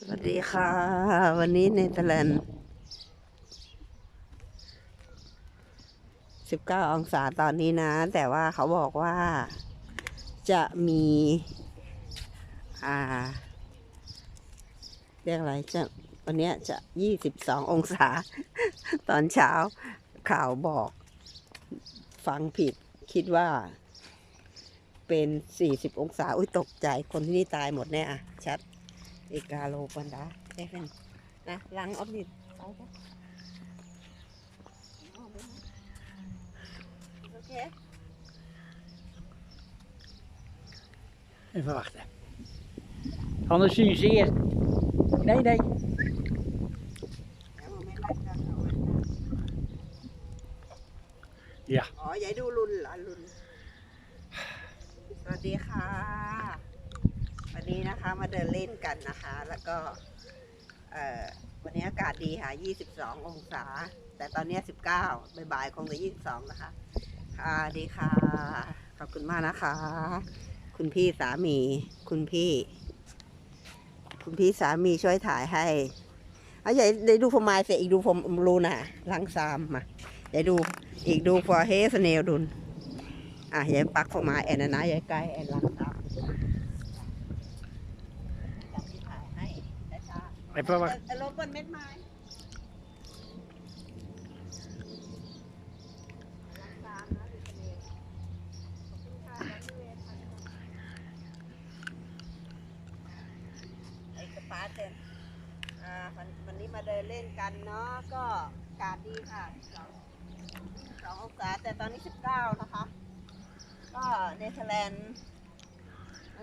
สวัสดีค่ะ วันนี้เนเธอร์แลนด์19องศาตอนนี้นะ แต่ว่าเขาบอกว่าจะมี อ่า เรียกอะไรจะวันนี้ยจะ22องศา ตอนเช้าข่าวบอก ฟังผิดคิดว่าเป็น 40 องศา อุ้ยตกใจ คนที่นี่ตายหมดแน่อะชัด อีกาโลกันดาได้เป็นนะลังออฟดิตไปกันโอเค Even wachten. Anders zien ze eerst. Nee, nee. แล้วมันไม่รัดกันเอาไว้ Ja. อ๋อยายดูรุนเหรอรุน สวัสดีค่ะ วั นี้นะคะ มาเดินเล่นกันนะคะ แล้วก็วันนี้อากาศดีค่ะ 22 องศา แต่ตอนนี้ 19บ่ายๆคงจะ 22 นะคะ ค่ะดีค่ะ ขอบคุณมากนะคะ คุณพี่สามี คุณพี่ คุณพี่สามีช่วยถ่ายให้ เอาใหญ่ได้ดูพมายเสร็จอีกดูผมรูน่ะลังซามมาเดี๋ยวดูอีกดูพอเฮสเนลดุนอะยายปักพมาแอนนะนะยายไกลแอนลังซาม ค่ะแล้วพี่เวทค่ะไอ้กระป๋าเต็มอ่าวันวันนี้มาเดินเล่นกันเนาะ ก็อากาศดีค่ะสองสององศาแต่ตอนนี้สิบเก้านะคะ ก็เนเธอร์แลนด์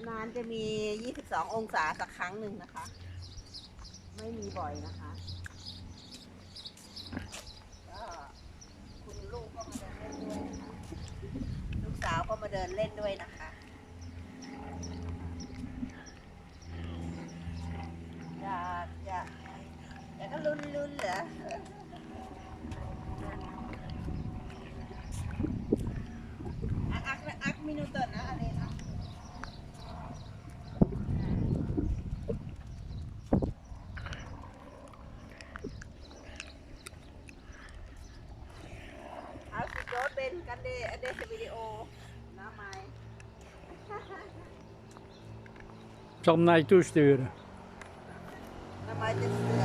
นานจะมี 22 องศาสักครั้งหนึ่งนะคะ ไม่มีบ่อยนะคะก็คุณลูกก็มาเดินเล่นด้วยนะคะลูกสาวก็มาเดินเล่นด้วยนะคะอยากอยากอยากก็ลุ้นลุ้นๆเหรออักอักอักมินูเตอร์นะอะไรนะเอาสิโจทย์เป็นกันเดเดสวิดีโอนะไม้ Ik zal hem naar je toe sturen. นะไม้จะเสือ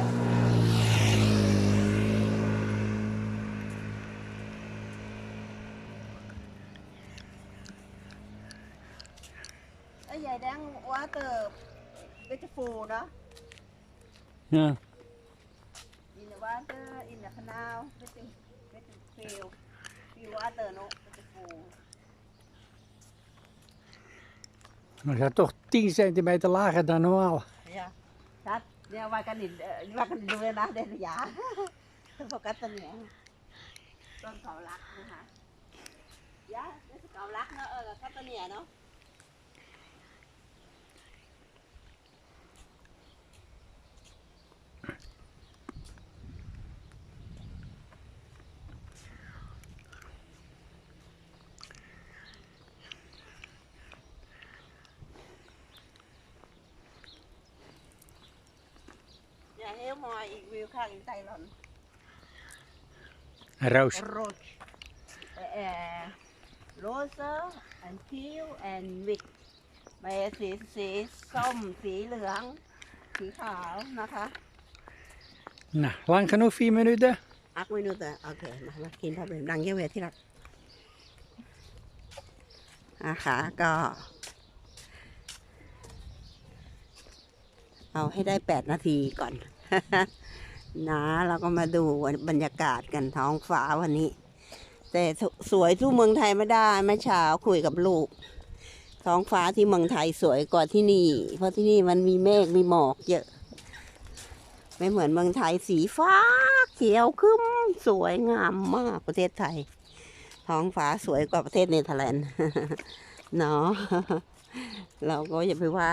ไอ้ใหญ่แดงว่าเติบเวจฟูเนาะ Ja. in the water in the canal with the with the field field water no with the pool Dan gaat het toch 10 centimeter lager dan normaal. ja dat เนี่ยว่ากันอีกเอ่อว่ากันดูเลยนะเดนยาโฟกัสตัวเนี้ยต้นเสาลักนะคะยาเดนเสาลักเนาะเออกัตตัวเนี้ยเนาะอย่าเฮลมอยอีกวิวข้างอีกไตลอน Roos. Roach เอ่อโรเซอร์ and peel and wick ใบสีสีส้มสีเหลือง สีขาวนะคะ Nou, lang genoeg, 4 minuten. อักไว้นู่นแต่โอเคมามากินพอเป็นดังเยี่ยมเวทที่รักนะคะก็ เอาให้ได้แปดนาทีก่อน นะเราก็มาดูบรรยากาศกันท้องฟ้าวันนี้ แต่สวยสู้เมืองไทยไม่ได้เมื่อเช้าคุยกับลูก ท้องฟ้าที่เมืองไทยสวยกว่าที่นี่ เพราะที่นี่มันมีเมฆมีหมอกเยอะ ไม่เหมือนเมืองไทยสีฟ้า เขียวคึ้มสวยงามมากประเทศไทย ท้องฟ้าสวยกว่าประเทศเนเธอร์แลนด์เนาะเราก็อย่าไปว่า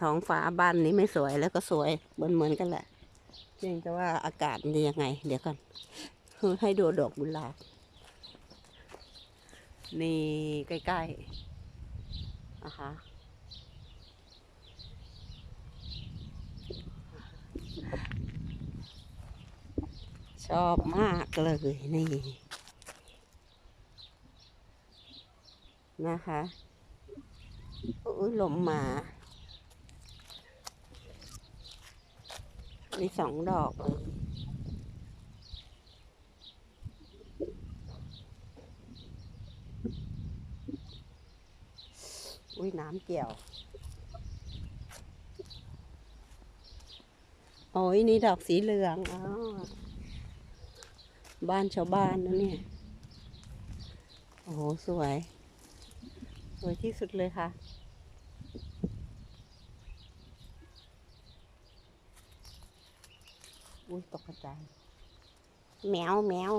ท้องฟ้าบ้านนี้ไม่สวยแล้วก็สวยเหมือนเหมือนกันแหละ พียงแต่ว่าอากาศมันยังไง เดี๋ยวก่อน ให้ดูดอกกุหลาบนี่ใกล้ๆนะคะชอบมากเลยนี่ นะคะโอ้ยลมมา มีสองดอกอุ้ยน้ำเกี่ยว โอ้ยนี่ดอกสีเหลืองอ๋อบ้านชาวบ้านนะเนี่ย โอ้โห สวย สวยที่สุดเลยค่ะ อุ้ยตกใจายแมวแมว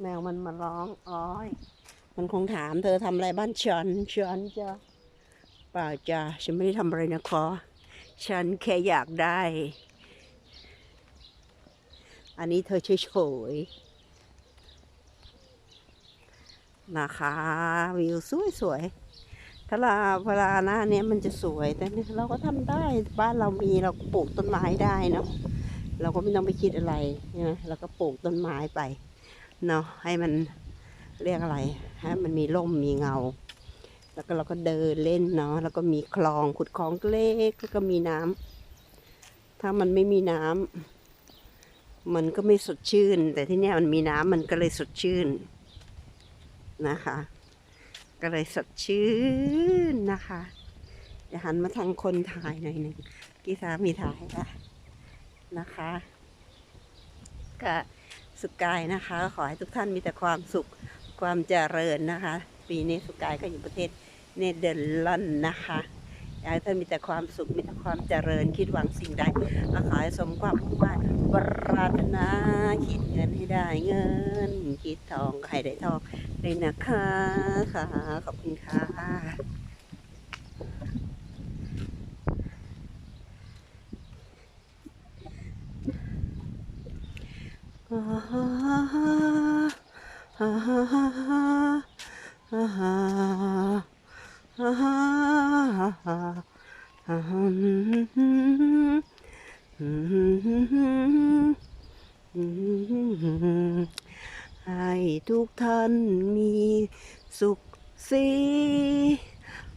แมวมันมาร้องอ้อย มันคงถามเธอทำอะไรบ้านฉันฉันจะเปล่าจ้ะฉันไม่ได้ทำอะไรนะคอฉันแค่อยากได้ อันนี้เธอเฉยๆนะคะ วิวสวยสวยๆถ้าเราเวลาหน้าเนี้ยมันจะสวย แต่เนี่ยเราก็ทำได้ บ้านเรามีเราก็ปลูกต้นไม้ได้เนาะ เราก็ไม่ต้องไปคิดอะไรนะเราก็ปลูกต้นไม้ไปเนาะให้มันเรียกอะไรฮะมันมีร่มมีเงา แล้วก็เราก็เดินเล่นเนาะแล้วก็มีคลองขุดคลองเล็กแล้วก็มีน้ำถ้ามันไม่มีน้ำมันก็ไม่สดชื่น แต่ที่เนี้ยมันมีน้ำมันก็เลยสดชื่นนะคะ ก็เลยสดชื่นนะคะจะหันมาทางคนถ่ายหน่อยหนึ่งกีสามีถ่ายละ นะคะก็สุกายนะคะ ขอให้ทุกท่านมีแต่ความสุขความเจริญนะคะ ปีนี้สุกายก็อยู่ประเทศเนเธอร์แลนด์นะคะอยากให้ท่านมีแต่ความสุขมีแต่ความเจริญคิดหวังสิ่งใดก็ขอให้สมความมุ่งมั่นปรารถนาคิดเงินให้ได้เงิน คิดทองให้ได้ทองเลยนะคะค่ะขอบคุณค่ะ อ่าฮะอ่าฮะอ่าฮะอ่าฮะอ่าฮะ ให้ทุกท่านมีสุขสี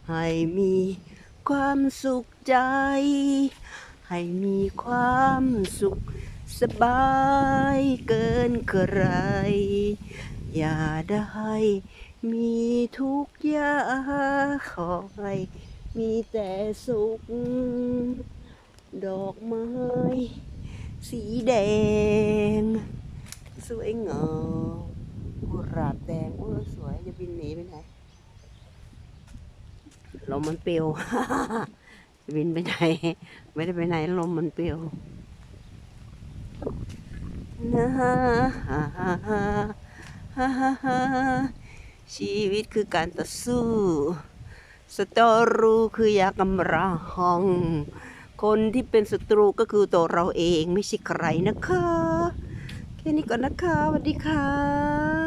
ให้มีความสุขใจ ให้มีความสุขสบาย เกินใคร อย่าได้มีทุกข์ยาขอให้มีแต่สุข ดอกไม้ สีแดง สวยงามกุหลาบแดงโอ้ยสวยจะบินหนีไปไหนลมมันเปลิวจะบินไปไหน ไม่ได้ไปไหนลมมันเปลิว นะฮะฮ่าฮ่าฮ่าฮ่าฮ่าฮ่าชีวิตคือการต่อสู้ สตอรูคือยากำราหอง คนที่เป็นศัตรูก็คือตัวเราเองไม่ใช่ใครนะคะ แค่นี้ก่อนนะคะสวัสดีค่ะ